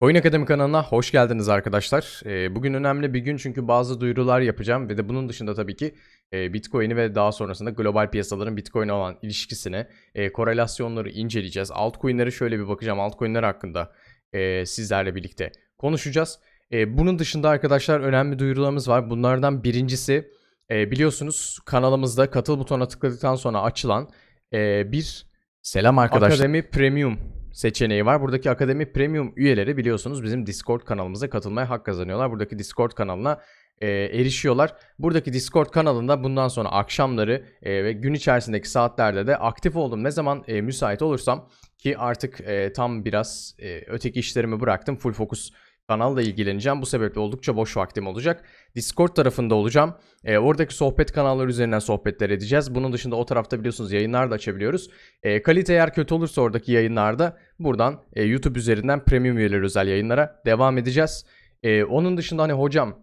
Oyun Akademi kanalına hoş geldiniz arkadaşlar. Ee, bugün önemli bir gün çünkü bazı duyurular yapacağım ve de bunun dışında tabii ki e, Bitcoin'i ve daha sonrasında global piyasaların Bitcoin'e olan ilişkisine, korelasyonları inceleyeceğiz. Altcoin'lere şöyle bir bakacağım. Altcoin'ler hakkında e, sizlerle birlikte konuşacağız. E, bunun dışında arkadaşlar önemli duyurularımız var. Bunlardan birincisi biliyorsunuz kanalımızda katıl butonuna tıkladıktan sonra açılan bir Selam arkadaşlar. Akademi Premium seçeneği var. Buradaki Akademi Premium üyeleri biliyorsunuz bizim Discord kanalımıza katılmaya hak kazanıyorlar. Buradaki Discord kanalına e, erişiyorlar. Buradaki Discord kanalında bundan sonra akşamları e, ve gün içerisindeki saatlerde de aktif oldum. Ne zaman e, müsait olursam ki artık e, tam biraz e, öteki işlerimi bıraktım. Full fokus kanalla ilgileneceğim. Bu sebeple oldukça boş vaktim olacak. Discord tarafında olacağım. E, oradaki sohbet kanalları üzerinden sohbetler edeceğiz. Bunun dışında o tarafta biliyorsunuz yayınlar da açabiliyoruz. E, kalite eğer kötü olursa oradaki yayınlarda buradan e, YouTube üzerinden premium üyeleri özel yayınlara devam edeceğiz. E, onun dışında hani hocam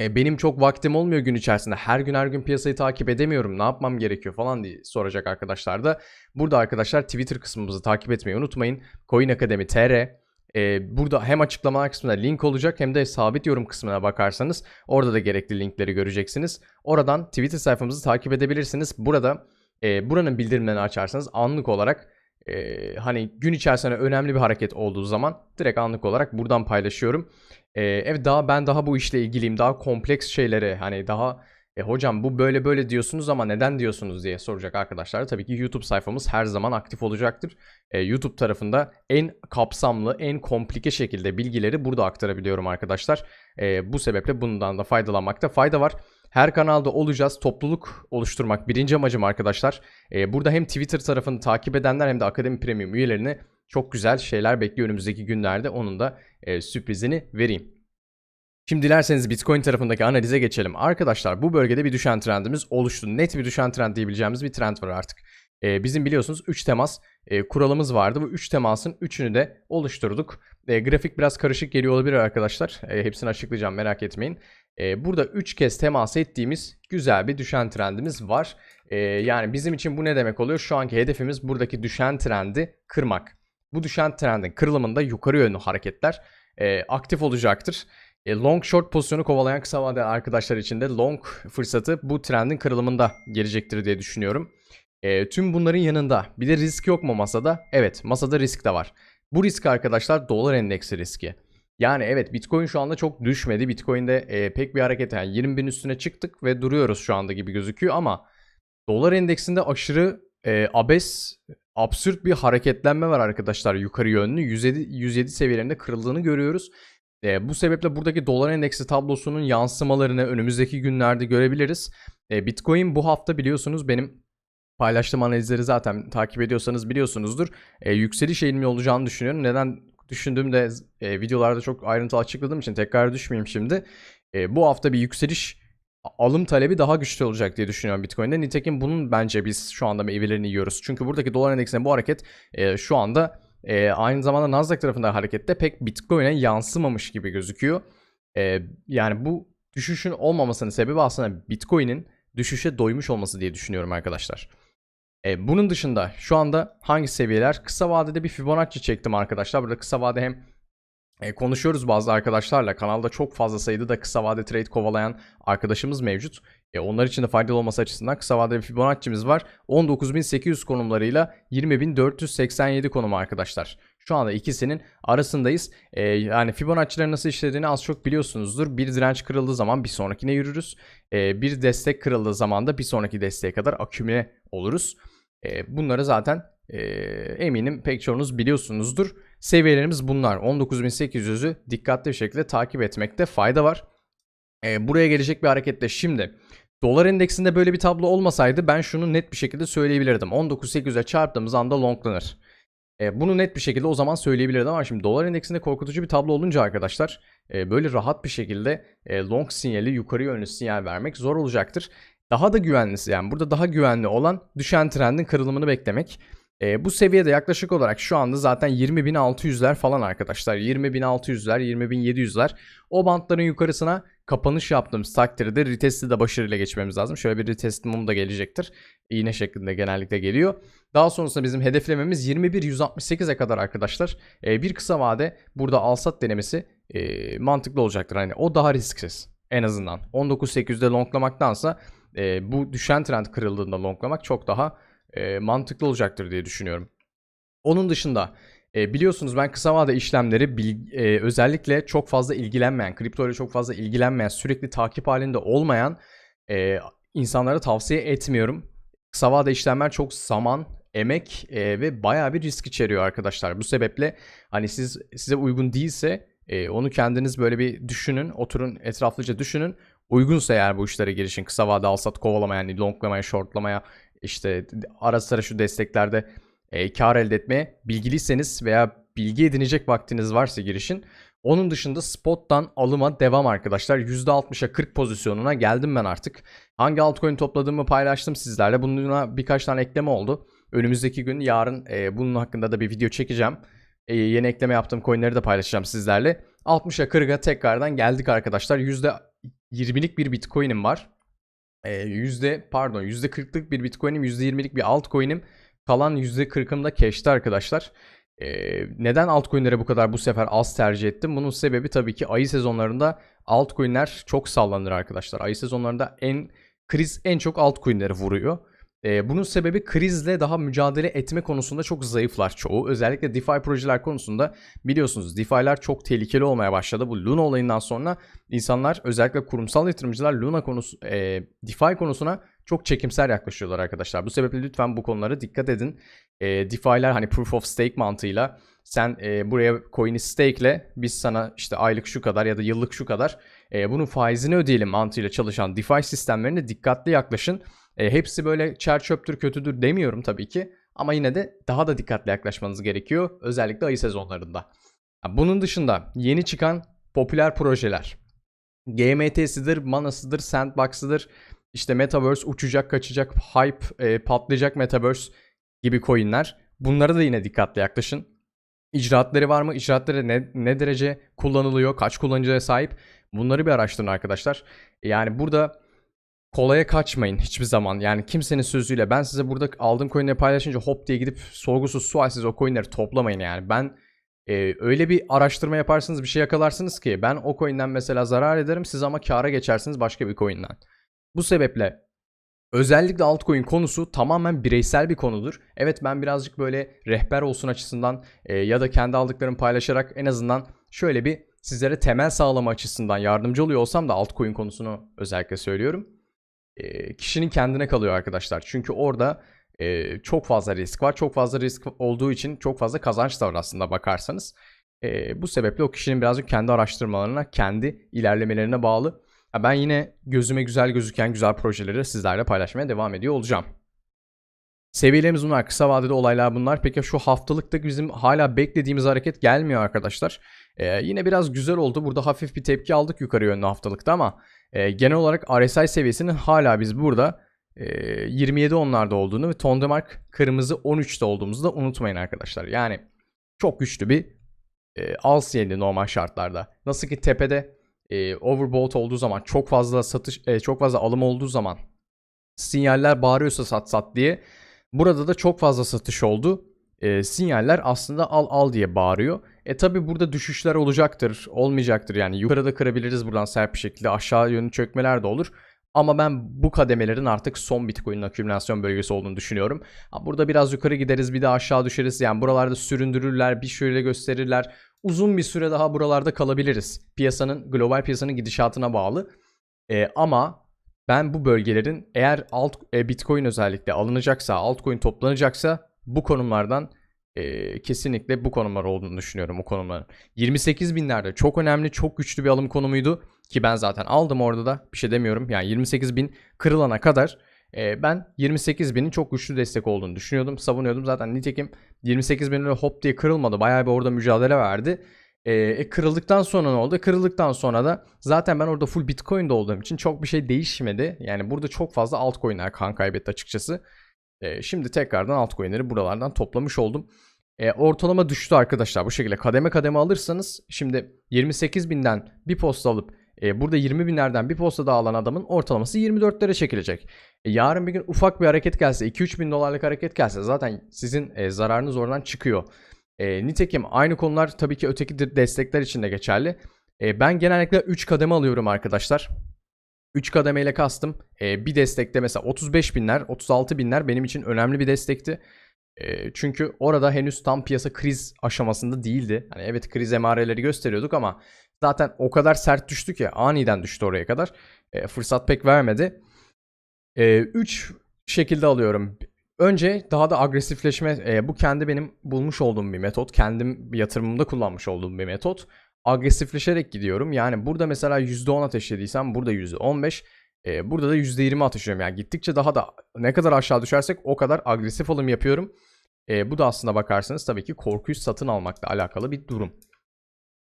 e, benim çok vaktim olmuyor gün içerisinde. Her gün her gün piyasayı takip edemiyorum. Ne yapmam gerekiyor falan diye soracak arkadaşlar da. Burada arkadaşlar Twitter kısmımızı takip etmeyi unutmayın. Coin Akademi TR. Ee, burada hem açıklamalar kısmında link olacak hem de sabit yorum kısmına bakarsanız orada da gerekli linkleri göreceksiniz. Oradan Twitter sayfamızı takip edebilirsiniz. Burada e, buranın bildirimlerini açarsanız anlık olarak e, hani gün içerisinde önemli bir hareket olduğu zaman direkt anlık olarak buradan paylaşıyorum. E, evet daha ben daha bu işle ilgiliyim. Daha kompleks şeylere hani daha e hocam bu böyle böyle diyorsunuz ama neden diyorsunuz diye soracak arkadaşlar. Tabii ki YouTube sayfamız her zaman aktif olacaktır. E, YouTube tarafında en kapsamlı, en komplike şekilde bilgileri burada aktarabiliyorum arkadaşlar. E, bu sebeple bundan da faydalanmakta fayda var. Her kanalda olacağız. Topluluk oluşturmak birinci amacım arkadaşlar. E, burada hem Twitter tarafını takip edenler hem de Akademi Premium üyelerini çok güzel şeyler bekliyor önümüzdeki günlerde. Onun da e, sürprizini vereyim. Şimdi dilerseniz Bitcoin tarafındaki analize geçelim. Arkadaşlar bu bölgede bir düşen trendimiz oluştu. Net bir düşen trend diyebileceğimiz bir trend var artık. Ee, bizim biliyorsunuz 3 temas e, kuralımız vardı. Bu 3 temasın 3'ünü de oluşturduk. E, grafik biraz karışık geliyor olabilir arkadaşlar. E, hepsini açıklayacağım merak etmeyin. E, burada 3 kez temas ettiğimiz güzel bir düşen trendimiz var. E, yani bizim için bu ne demek oluyor? Şu anki hedefimiz buradaki düşen trendi kırmak. Bu düşen trendin kırılımında yukarı yönlü hareketler e, aktif olacaktır. E, long short pozisyonu kovalayan kısa vadeli arkadaşlar için de long fırsatı bu trendin kırılımında gelecektir diye düşünüyorum. E, tüm bunların yanında bir de risk yok mu masada? Evet masada risk de var. Bu risk arkadaşlar dolar endeksi riski. Yani evet Bitcoin şu anda çok düşmedi. Bitcoin'de e, pek bir hareket yani 20 bin üstüne çıktık ve duruyoruz şu anda gibi gözüküyor ama dolar endeksinde aşırı e, abes absürt bir hareketlenme var arkadaşlar yukarı yönlü. 107, 107 seviyelerinde kırıldığını görüyoruz. E, bu sebeple buradaki dolar endeksi tablosunun yansımalarını önümüzdeki günlerde görebiliriz. E, Bitcoin bu hafta biliyorsunuz benim paylaştığım analizleri zaten takip ediyorsanız biliyorsunuzdur. E, yükseliş eğilimi olacağını düşünüyorum. Neden düşündüğümde e, videolarda çok ayrıntılı açıkladığım için tekrar düşmeyeyim şimdi. E, bu hafta bir yükseliş alım talebi daha güçlü olacak diye düşünüyorum Bitcoin'de. Nitekim bunun bence biz şu anda meyvelerini yiyoruz. Çünkü buradaki dolar endeksinde bu hareket e, şu anda e, aynı zamanda Nasdaq tarafında harekette pek Bitcoin'e yansımamış gibi gözüküyor. E, yani bu düşüşün olmamasının sebebi aslında Bitcoin'in düşüşe doymuş olması diye düşünüyorum arkadaşlar. E, bunun dışında şu anda hangi seviyeler? Kısa vadede bir Fibonacci çektim arkadaşlar. Burada kısa vade hem e, konuşuyoruz bazı arkadaşlarla. Kanalda çok fazla sayıda da kısa vade trade kovalayan arkadaşımız mevcut. E, onlar için de faydalı olması açısından kısa vadeli Fibonacci'miz var. 19.800 konumlarıyla 20.487 konum arkadaşlar. Şu anda ikisinin arasındayız. E, yani Fibonacci'lerin nasıl işlediğini az çok biliyorsunuzdur. Bir direnç kırıldığı zaman bir sonrakine yürürüz. E, bir destek kırıldığı zaman da bir sonraki desteğe kadar akümüle oluruz. E, bunları zaten e, eminim pek çoğunuz biliyorsunuzdur. Seviyelerimiz bunlar. 19.800'ü dikkatli bir şekilde takip etmekte fayda var. E, buraya gelecek bir hareketle şimdi dolar endeksinde böyle bir tablo olmasaydı ben şunu net bir şekilde söyleyebilirdim. 19.800'e çarptığımız anda longlanır. E, bunu net bir şekilde o zaman söyleyebilirdim ama şimdi dolar endeksinde korkutucu bir tablo olunca arkadaşlar e, böyle rahat bir şekilde e, long sinyali yukarı yönlü sinyal vermek zor olacaktır. Daha da güvenlisi yani burada daha güvenli olan düşen trendin kırılımını beklemek. E, bu seviyede yaklaşık olarak şu anda zaten 20.600'ler falan arkadaşlar. 20.600'ler, 20.700'ler. O bantların yukarısına kapanış yaptığımız takdirde retesti de başarıyla geçmemiz lazım. Şöyle bir retest mum da gelecektir. İğne şeklinde genellikle geliyor. Daha sonrasında bizim hedeflememiz 21.168'e kadar arkadaşlar. Ee, bir kısa vade burada alsat denemesi e, mantıklı olacaktır. Hani o daha risksiz en azından. 19.800'de longlamaktansa e, bu düşen trend kırıldığında longlamak çok daha e, mantıklı olacaktır diye düşünüyorum. Onun dışında e, biliyorsunuz ben kısa vade işlemleri bil- e, özellikle çok fazla ilgilenmeyen, kripto ile çok fazla ilgilenmeyen, sürekli takip halinde olmayan e, insanlara tavsiye etmiyorum. Kısa vade işlemler çok zaman, emek e, ve bayağı bir risk içeriyor arkadaşlar. Bu sebeple hani siz size uygun değilse e, onu kendiniz böyle bir düşünün, oturun etraflıca düşünün. Uygunsa eğer bu işlere girişin. Kısa vade alsat kovalamaya, yani longlamaya, shortlamaya, işte ara sıra şu desteklerde e, kar elde etmeye bilgiliyseniz veya bilgi edinecek vaktiniz varsa girişin. Onun dışında spot'tan alıma devam arkadaşlar. %60'a 40 pozisyonuna geldim ben artık. Hangi altcoin topladığımı paylaştım sizlerle. Bununla birkaç tane ekleme oldu. Önümüzdeki gün yarın e, bunun hakkında da bir video çekeceğim. E, yeni ekleme yaptığım coinleri de paylaşacağım sizlerle. 60'a 40'a tekrardan geldik arkadaşlar. %20'lik bir bitcoin'im var. E, yüzde pardon %40'lık bir bitcoin'im, %20'lik bir altcoin'im. Kalan %40'ım da cash'te arkadaşlar. Ee, neden altcoin'lere bu kadar bu sefer az tercih ettim? Bunun sebebi tabii ki ayı sezonlarında altcoin'ler çok sallanır arkadaşlar. Ayı sezonlarında en kriz en çok altcoin'leri vuruyor. Bunun sebebi krizle daha mücadele etme konusunda çok zayıflar çoğu. Özellikle DeFi projeler konusunda biliyorsunuz DeFi'ler çok tehlikeli olmaya başladı. Bu Luna olayından sonra insanlar özellikle kurumsal yatırımcılar Luna konusu, e, DeFi konusuna çok çekimser yaklaşıyorlar arkadaşlar. Bu sebeple lütfen bu konulara dikkat edin. E, DeFi'ler hani proof of stake mantığıyla sen e, buraya coin'i stake'le biz sana işte aylık şu kadar ya da yıllık şu kadar e, bunun faizini ödeyelim mantığıyla çalışan DeFi sistemlerine dikkatli yaklaşın. E, hepsi böyle çer çöptür kötüdür demiyorum tabii ki. Ama yine de daha da dikkatli yaklaşmanız gerekiyor. Özellikle ayı sezonlarında. Bunun dışında yeni çıkan popüler projeler. GMT'sidir, Mana'sıdır, Sandbox'ıdır. İşte Metaverse uçacak, kaçacak, hype, e, patlayacak Metaverse gibi coinler. Bunlara da yine dikkatli yaklaşın. İcraatları var mı? İcraatları ne, ne derece kullanılıyor? Kaç kullanıcıya sahip? Bunları bir araştırın arkadaşlar. Yani burada kolaya kaçmayın hiçbir zaman. Yani kimsenin sözüyle ben size burada aldığım coinleri paylaşınca hop diye gidip sorgusuz sualsiz o coinleri toplamayın yani. Ben e, öyle bir araştırma yaparsınız bir şey yakalarsınız ki ben o coin'den mesela zarar ederim siz ama kâra geçersiniz başka bir coin'den. Bu sebeple özellikle altcoin konusu tamamen bireysel bir konudur. Evet ben birazcık böyle rehber olsun açısından e, ya da kendi aldıklarımı paylaşarak en azından şöyle bir sizlere temel sağlama açısından yardımcı oluyor olsam da altcoin konusunu özellikle söylüyorum. E, kişinin kendine kalıyor arkadaşlar. Çünkü orada e, çok fazla risk var. Çok fazla risk olduğu için çok fazla kazanç da var aslında bakarsanız. E, bu sebeple o kişinin birazcık kendi araştırmalarına, kendi ilerlemelerine bağlı. Ben yine gözüme güzel gözüken güzel projeleri sizlerle paylaşmaya devam ediyor olacağım. Seviyelerimiz bunlar. Kısa vadede olaylar bunlar. Peki şu haftalıkta bizim hala beklediğimiz hareket gelmiyor arkadaşlar. Ee, yine biraz güzel oldu. Burada hafif bir tepki aldık yukarı yönlü haftalıkta ama e, genel olarak RSI seviyesinin hala biz burada e, 27 onlarda olduğunu ve Tondemark kırmızı 13'te olduğumuzu da unutmayın arkadaşlar. Yani çok güçlü bir e, al normal şartlarda. Nasıl ki tepede e, overbought olduğu zaman çok fazla satış e, çok fazla alım olduğu zaman sinyaller bağırıyorsa sat sat diye burada da çok fazla satış oldu. E, sinyaller aslında al al diye bağırıyor. E tabi burada düşüşler olacaktır, olmayacaktır. Yani yukarıda kırabiliriz buradan sert bir şekilde. Aşağı yönlü çökmeler de olur. Ama ben bu kademelerin artık son Bitcoin'in akümülasyon bölgesi olduğunu düşünüyorum. Burada biraz yukarı gideriz bir de aşağı düşeriz. Yani buralarda süründürürler, bir şöyle gösterirler. Uzun bir süre daha buralarda kalabiliriz. Piyasanın, global piyasanın gidişatına bağlı. Ee, ama ben bu bölgelerin eğer alt e, Bitcoin özellikle alınacaksa, altcoin toplanacaksa bu konumlardan e, kesinlikle bu konumlar olduğunu düşünüyorum o konumların. 28 binlerde çok önemli, çok güçlü bir alım konumuydu. Ki ben zaten aldım orada da bir şey demiyorum. Yani 28 bin kırılana kadar e, ben 28 binin çok güçlü destek olduğunu düşünüyordum. Savunuyordum zaten nitekim 28 bin hop diye kırılmadı. Bayağı bir orada mücadele verdi. E, e, kırıldıktan sonra ne oldu? Kırıldıktan sonra da zaten ben orada full Bitcoin'de olduğum için çok bir şey değişmedi. Yani burada çok fazla altcoin'ler kan kaybetti açıkçası. E, şimdi tekrardan altcoin'leri buralardan toplamış oldum. E, ortalama düştü arkadaşlar bu şekilde kademe kademe alırsanız şimdi 28 binden bir posta alıp e, burada 20 binlerden bir posta daha alan adamın ortalaması 24'lere çekilecek. E, yarın bir gün ufak bir hareket gelse 2-3 bin dolarlık hareket gelse zaten sizin e, zararınız oradan çıkıyor. E, nitekim aynı konular tabii ki öteki de- destekler için de geçerli. E, ben genellikle 3 kademe alıyorum arkadaşlar. 3 kademeyle kastım. E, bir destekte mesela 35 binler, 36 binler benim için önemli bir destekti. E, çünkü orada henüz tam piyasa kriz aşamasında değildi. Hani evet kriz emareleri gösteriyorduk ama zaten o kadar sert düştü ki aniden düştü oraya kadar. E, fırsat pek vermedi. 3 şekilde alıyorum. Önce daha da agresifleşme, e, bu kendi benim bulmuş olduğum bir metot. Kendim yatırımımda kullanmış olduğum bir metot. Agresifleşerek gidiyorum. Yani burada mesela %10 ateşlediysem burada %15, e, burada da %20 ateşliyorum. Yani gittikçe daha da ne kadar aşağı düşersek o kadar agresif alım yapıyorum. E, bu da aslında bakarsanız tabii ki korkuyu satın almakla alakalı bir durum.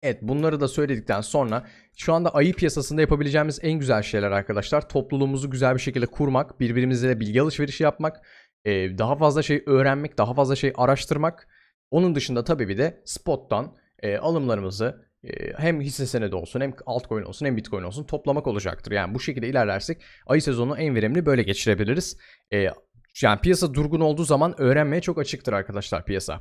Evet bunları da söyledikten sonra şu anda ayı piyasasında yapabileceğimiz en güzel şeyler arkadaşlar topluluğumuzu güzel bir şekilde kurmak, birbirimizle bilgi alışverişi yapmak, e, daha fazla şey öğrenmek, daha fazla şey araştırmak. Onun dışında tabii bir de spot'tan e, alımlarımızı e, hem hisse senedi olsun hem altcoin olsun hem bitcoin olsun toplamak olacaktır. Yani bu şekilde ilerlersek ayı sezonu en verimli böyle geçirebiliriz. Yani piyasa durgun olduğu zaman öğrenmeye çok açıktır arkadaşlar piyasa.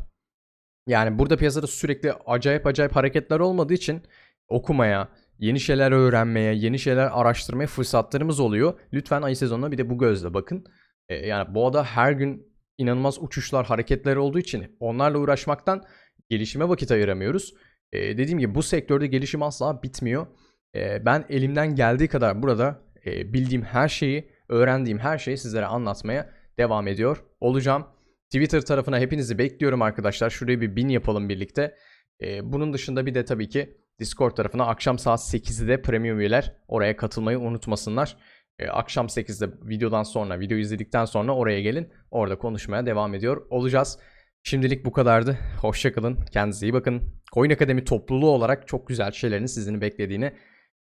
Yani burada piyasada sürekli acayip acayip hareketler olmadığı için okumaya, yeni şeyler öğrenmeye, yeni şeyler araştırmaya fırsatlarımız oluyor. Lütfen ayı sezonuna bir de bu gözle bakın. Ee, yani boğada her gün inanılmaz uçuşlar, hareketler olduğu için onlarla uğraşmaktan gelişime vakit ayıramıyoruz. Ee, dediğim gibi bu sektörde gelişim asla bitmiyor. Ee, ben elimden geldiği kadar burada e, bildiğim her şeyi, öğrendiğim her şeyi sizlere anlatmaya devam ediyor olacağım. Twitter tarafına hepinizi bekliyorum arkadaşlar. Şuraya bir bin yapalım birlikte. Ee, bunun dışında bir de tabii ki Discord tarafına akşam saat 8'de premium üyeler oraya katılmayı unutmasınlar. Ee, akşam 8'de videodan sonra, video izledikten sonra oraya gelin. Orada konuşmaya devam ediyor olacağız. Şimdilik bu kadardı. Hoşçakalın. Kendinize iyi bakın. Coin Akademi topluluğu olarak çok güzel şeylerin sizini beklediğini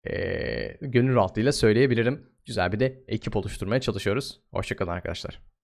ee, gönül rahatlığıyla söyleyebilirim. Güzel bir de ekip oluşturmaya çalışıyoruz. Hoşçakalın arkadaşlar.